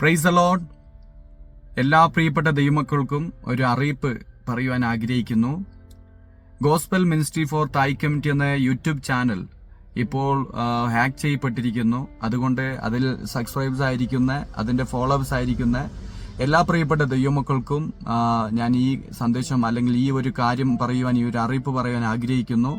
Price allowed എല്ലാ പ്രിയപ്പെട്ട ദൈവമക്കൾക്കും ഒരു അറിയിപ്പ് പറയുവാൻ ആഗ്രഹിക്കുന്നു. Gospel ministry for Thai committee എന്ന യൂട്യൂബ് ചാനൽ ഇപ്പോൾ ഹാക്ക് ചെയ്യപ്പെട്ടിരിക്കുന്നു. അതുകൊണ്ട് അതിൽ സബ്സ്ക്രൈബ്സ് ആയിരിക്കുന്ന അതിന്റെ ഫോളോവേഴ്സ് ആയിരിക്കുന്ന എല്ലാ പ്രിയപ്പെട്ട ദൈവമക്കൾക്കും ഞാൻ ഈ സന്ദേശം അല്ലെങ്കിൽ ഈ ഒരു കാര്യം പറയുവാൻ ഈ ഒരു അറിയിപ്പ് പറയുവാൻ ആഗ്രഹിക്കുന്നു.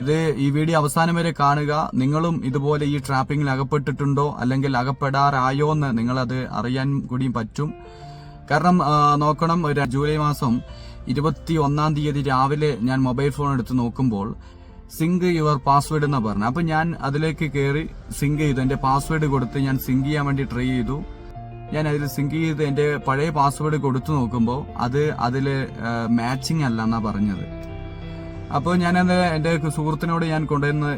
ഇത് ഈ വീഡിയോ അവസാനം വരെ കാണുക. നിങ്ങളും ഇതുപോലെ ഈ ട്രാപ്പിങ്ങിൽ അകപ്പെട്ടിട്ടുണ്ടോ? അല്ലെങ്കിൽ അകപ്പെടാറായോ എന്ന് നിങ്ങളത് അറിയാൻ കൂടിയും പറ്റും. കാരണം നോക്കണം ഒരു ജൂലൈ മാസം ഇരുപത്തി ഒന്നാം തീയതി രാവിലെ ഞാൻ മൊബൈൽ ഫോൺ എടുത്ത് നോക്കുമ്പോൾ സിങ്ക് യുവർ പാസ്വേഡ് എന്ന് പറഞ്ഞു. അപ്പൊ ഞാൻ അതിലേക്ക് കയറി സിങ്ക് ചെയ്തു. എന്റെ പാസ്വേഡ് കൊടുത്ത് ഞാൻ സിങ്ക് ചെയ്യാൻ വേണ്ടി ട്രൈ ചെയ്തു. ഞാൻ അതിൽ സിങ്ക് ചെയ്ത് എന്റെ പഴയ പാസ്വേഡ് കൊടുത്തു നോക്കുമ്പോൾ അത് അതിൽ മാച്ചിങ് അല്ല എന്നാ പറഞ്ഞത്. അപ്പോൾ ഞാനത് എന്റെ സുഹൃത്തിനോട് ഞാൻ കൊണ്ടുവന്ന്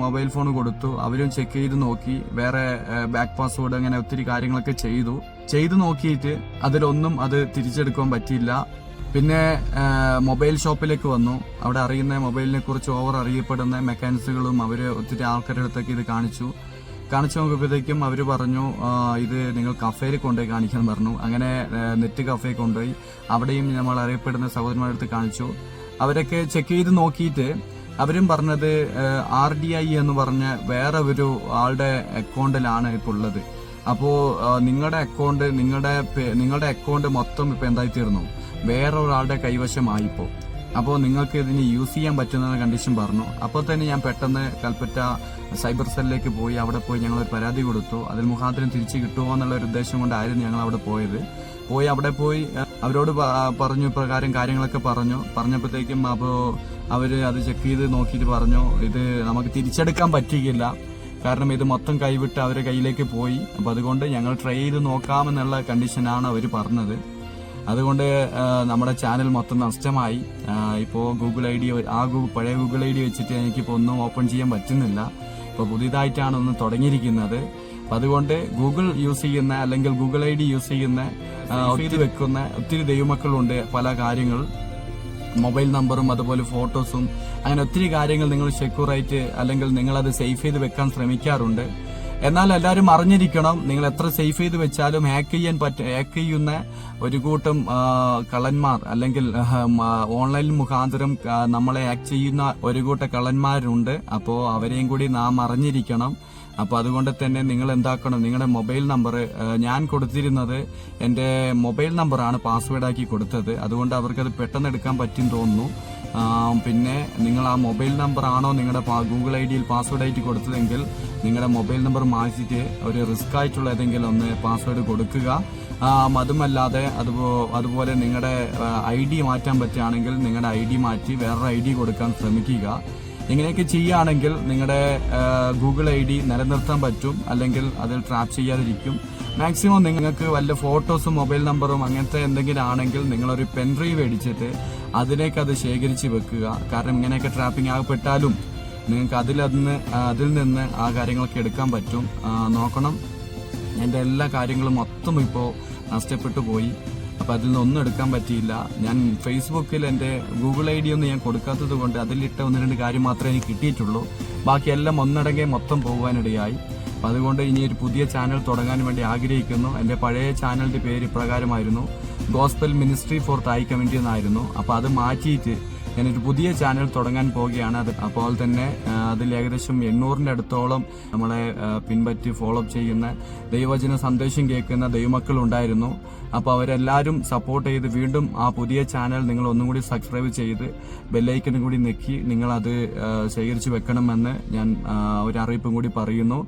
മൊബൈൽ ഫോൺ കൊടുത്തു. അവരും ചെക്ക് ചെയ്ത് നോക്കി. വേറെ ബാക്ക് പാസ്വേഡ് അങ്ങനെ ഒത്തിരി കാര്യങ്ങളൊക്കെ ചെയ്തു. ചെയ്തു നോക്കിയിട്ട് അതിലൊന്നും അത് തിരിച്ചെടുക്കാൻ പറ്റിയില്ല. പിന്നെ മൊബൈൽ ഷോപ്പിലേക്ക് വന്നു. അവിടെ അറിയുന്ന മൊബൈലിനെ കുറിച്ച് ഓവർ അറിയപ്പെടുന്ന മെക്കാനിക്സുകളും അവർ ഒത്തിരി ആൾക്കാരുടെ അടുത്തൊക്കെ ഇത് കാണിച്ചു. കാണിച്ചു നോക്കിയപ്പോഴത്തേക്കും അവർ പറഞ്ഞു ഇത് നിങ്ങൾ കഫേയിൽ കൊണ്ടുപോയി കാണിക്കാൻ പറഞ്ഞു. അങ്ങനെ നെറ്റ് കഫേ കൊണ്ടുപോയി. അവിടെയും നമ്മൾ അറിയപ്പെടുന്ന സഹോദരന്മാരുടെ അടുത്ത് കാണിച്ചു. അവരൊക്കെ ചെക്ക് ചെയ്ത് നോക്കിയിട്ട് അവരും പറഞ്ഞത് ആർ ഡി ഐ എന്ന് പറഞ്ഞ വേറെ ഒരു ആളുടെ അക്കൗണ്ടിലാണ് ഇപ്പോൾ ഉള്ളത്. അപ്പോൾ നിങ്ങളുടെ അക്കൗണ്ട് നിങ്ങളുടെ നിങ്ങളുടെ അക്കൗണ്ട് മൊത്തം ഇപ്പോൾ എന്തായി തീർന്നു വേറെ ഒരാളുടെ കൈവശമായിപ്പോൾ അപ്പോൾ നിങ്ങൾക്ക് ഇതിന് യൂസ് ചെയ്യാൻ പറ്റുന്ന കണ്ടീഷൻ പറഞ്ഞു. അപ്പോൾ തന്നെ ഞാൻ പെട്ടെന്ന് കൽപ്പറ്റ സൈബർ സെല്ലിലേക്ക് പോയി അവിടെ പോയി ഞങ്ങൾ ഒരു പരാതി കൊടുത്തു. അതിൽ മുഖാന്തരം തിരിച്ചു കിട്ടുമോ എന്നുള്ള ഒരു ഉദ്ദേശം കൊണ്ടായിരുന്നു ഞങ്ങൾ അവിടെ പോയത്. പോയി അവിടെ പോയി അവരോട് പറഞ്ഞു ഇപ്രകാരം കാര്യങ്ങളൊക്കെ പറഞ്ഞു. പറഞ്ഞപ്പോഴത്തേക്കും അപ്പോൾ അവർ അത് ചെക്ക് ചെയ്ത് നോക്കിയിട്ട് പറഞ്ഞു ഇത് നമുക്ക് തിരിച്ചെടുക്കാൻ പറ്റുകയില്ല. കാരണം ഇത് മൊത്തം കൈവിട്ട് അവരുടെ കയ്യിലേക്ക് പോയി. അപ്പം അതുകൊണ്ട് ഞങ്ങൾ ട്രൈ ചെയ്ത് നോക്കാമെന്നുള്ള കണ്ടീഷനാണ് അവർ പറഞ്ഞത്. അതുകൊണ്ട് നമ്മുടെ ചാനൽ മൊത്തം നഷ്ടമായി. ഇപ്പോൾ ഇപ്പോ ഗൂഗിൾ ഐ ഡി ആ പഴയ ഗൂഗിൾ ഐ ഡി വെച്ചിട്ട് എനിക്കിപ്പോൾ ഒന്നും ഓപ്പൺ ചെയ്യാൻ പറ്റുന്നില്ല. ഇപ്പോൾ പുതിയതായിട്ടാണ് ഒന്ന് തുടങ്ങിയിരിക്കുന്നത്. അപ്പം അതുകൊണ്ട് ഗൂഗിൾ യൂസ് ചെയ്യുന്ന അല്ലെങ്കിൽ ഗൂഗിൾ ഐ ഡി യൂസ് ചെയ്യുന്ന ഒത്തിരി വെക്കുന്ന ഒത്തിരി ദൈവമക്കളുണ്ട് പല കാര്യങ്ങൾ. മൊബൈൽ നമ്പറും അതുപോലെ ഫോട്ടോസും അങ്ങനെ ഒത്തിരി കാര്യങ്ങൾ നിങ്ങൾ സെക്യൂറായിട്ട് അല്ലെങ്കിൽ നിങ്ങൾ അത് സേഫ് ചെയ്ത് വെക്കാൻ ശ്രമിക്കാറുണ്ട്. എന്നാൽ എല്ലാവരും അറിഞ്ഞിരിക്കണം നിങ്ങൾ എത്ര സേഫ് ചെയ്ത് വെച്ചാലും ഹാക്ക് ചെയ്യാൻ പറ്റ ഹാക്ക് ചെയ്യുന്ന ഒരു കൂട്ടം കള്ളന്മാർ അല്ലെങ്കിൽ ഓൺലൈൻ മുഖാന്തരം നമ്മളെ ഹാക്ക് ചെയ്യുന്ന ഒരു കൂട്ടം കള്ളന്മാരുണ്ട്. അപ്പോൾ അവരെയും കൂടി നാം അറിഞ്ഞിരിക്കണം. അപ്പൊ അതുകൊണ്ട് തന്നെ നിങ്ങൾ എന്താക്കണം നിങ്ങളുടെ മൊബൈൽ നമ്പർ ഞാൻ കൊടുത്തിരുന്നത് എന്റെ മൊബൈൽ നമ്പറാണ് പാസ്വേഡ് ആക്കി കൊടുത്തത്. അതുകൊണ്ട് അവർക്കത് പെട്ടെന്ന് എടുക്കാൻ പറ്റും തോന്നുന്നു. പിന്നെ നിങ്ങൾ ആ മൊബൈൽ നമ്പർ ആണോ നിങ്ങളുടെ ഗൂഗിൾ ഐ ഡിയിൽ പാസ്വേഡ് ആയിട്ട് കൊടുത്തതെങ്കിൽ നിങ്ങളുടെ മൊബൈൽ നമ്പർ മാറ്റിയിട്ട് ഒരു റിസ്ക് ആയിട്ടുള്ള ഏതെങ്കിലും ഒന്ന് പാസ്വേഡ് കൊടുക്കുക. അതുമല്ലാതെ അതുപോ അതുപോലെ നിങ്ങളുടെ ഐ ഡി മാറ്റാൻ പറ്റുകയാണെങ്കിൽ നിങ്ങളുടെ ഐ ഡി മാറ്റി വേറൊരു ഐ ഡി കൊടുക്കാൻ ശ്രമിക്കുക. ഇങ്ങനെയൊക്കെ ചെയ്യുകയാണെങ്കിൽ നിങ്ങളുടെ ഗൂഗിൾ ഐ ഡി നിലനിർത്താൻ പറ്റും അല്ലെങ്കിൽ അതിൽ ട്രാപ്പ് ചെയ്യാതിരിക്കും. മാക്സിമം നിങ്ങൾക്ക് വല്ല ഫോട്ടോസും മൊബൈൽ നമ്പറും അങ്ങനത്തെ എന്തെങ്കിലും ആണെങ്കിൽ നിങ്ങളൊരു പെൻഡ്രൈവ് മേടിച്ചിട്ട് അതിലേക്ക് അത് ശേഖരിച്ച് വെക്കുക. കാരണം ഇങ്ങനെയൊക്കെ ട്രാപ്പിംഗ് ആകപ്പെട്ടാലും നിങ്ങൾക്ക് അതിൽ അതിന് അതിൽ നിന്ന് ആ കാര്യങ്ങളൊക്കെ എടുക്കാൻ പറ്റും. നോക്കണം. എന്റെ എല്ലാ കാര്യങ്ങളും മൊത്തം ഇപ്പോൾ നഷ്ടപ്പെട്ടു പോയി. അപ്പൊ അതിൽ നിന്നൊന്നും എടുക്കാൻ പറ്റിയില്ല. ഞാൻ ഫേസ്ബുക്കിൽ എന്റെ ഗൂഗിൾ ഐ ഡി ഒന്നും ഞാൻ കൊടുക്കാത്തത് കൊണ്ട് അതിലിട്ട ഒന്ന് രണ്ട് കാര്യം മാത്രമേ എനിക്ക് കിട്ടിയിട്ടുള്ളൂ. ബാക്കിയെല്ലാം ഒന്നടങ്കെ മൊത്തം പോകാനിടയായി. അപ്പം അതുകൊണ്ട് ഇനി ഒരു പുതിയ ചാനൽ തുടങ്ങാൻ വേണ്ടി ആഗ്രഹിക്കുന്നു. എന്റെ പഴയ ചാനലിന്റെ പേര് ഇപ്രകാരമായിരുന്നു. Gospel ministry for Thai committee എന്നായിരുന്നു. അപ്പോൾ അത് മാറ്റിയിട്ട് ഞാനൊരു പുതിയ ചാനൽ തുടങ്ങാൻ പോവുകയാണ്. അത് അപ്പോൾ തന്നെ അതിൽ ഏകദേശം എണ്ണൂറിന്റെ അടുത്തോളം നമ്മളെ പിൻപറ്റി ഫോളോ അപ്പ് ചെയ്യുന്ന ദൈവവചന സന്ദേശം കേൾക്കുന്ന ദൈവമക്കൾ ഉണ്ടായിരുന്നു. അപ്പോൾ അവരെല്ലാവരും സപ്പോർട്ട് ചെയ്ത് വീണ്ടും ആ പുതിയ ചാനൽ നിങ്ങൾ ഒന്നും കൂടി സബ്സ്ക്രൈബ് ചെയ്ത് ബെല്ലൈക്കനും കൂടി നെക്കി നിങ്ങളത് ശേഖരിച്ച് വെക്കണമെന്ന് ഞാൻ ഒരു അറിയിപ്പും കൂടി പറയുന്നു.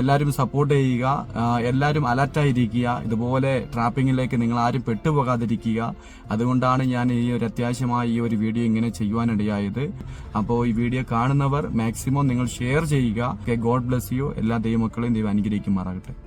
എല്ലാവരും സപ്പോർട്ട് ചെയ്യുക എല്ലാവരും അലർട്ടായിരിക്കുക ഇതുപോലെ ട്രാപ്പിങ്ങിലേക്ക് നിങ്ങൾ ആരും പെട്ടുപോകാതിരിക്കുക. അതുകൊണ്ടാണ് ഞാൻ ഈ ഒരു അത്യാവശ്യമായ ഈ ഒരു വീഡിയോ ഇങ്ങനെ ചെയ്യുവാനിടയായത്. അപ്പോൾ ഈ വീഡിയോ കാണുന്നവർ മാക്സിമം നിങ്ങൾ ഷെയർ ചെയ്യുക. ഗോഡ് ബ്ലെസ് യു എല്ലാ ദൈവമക്കളെയും ദൈവം അനുഗ്രഹിക്കുമാറാകട്ടെ.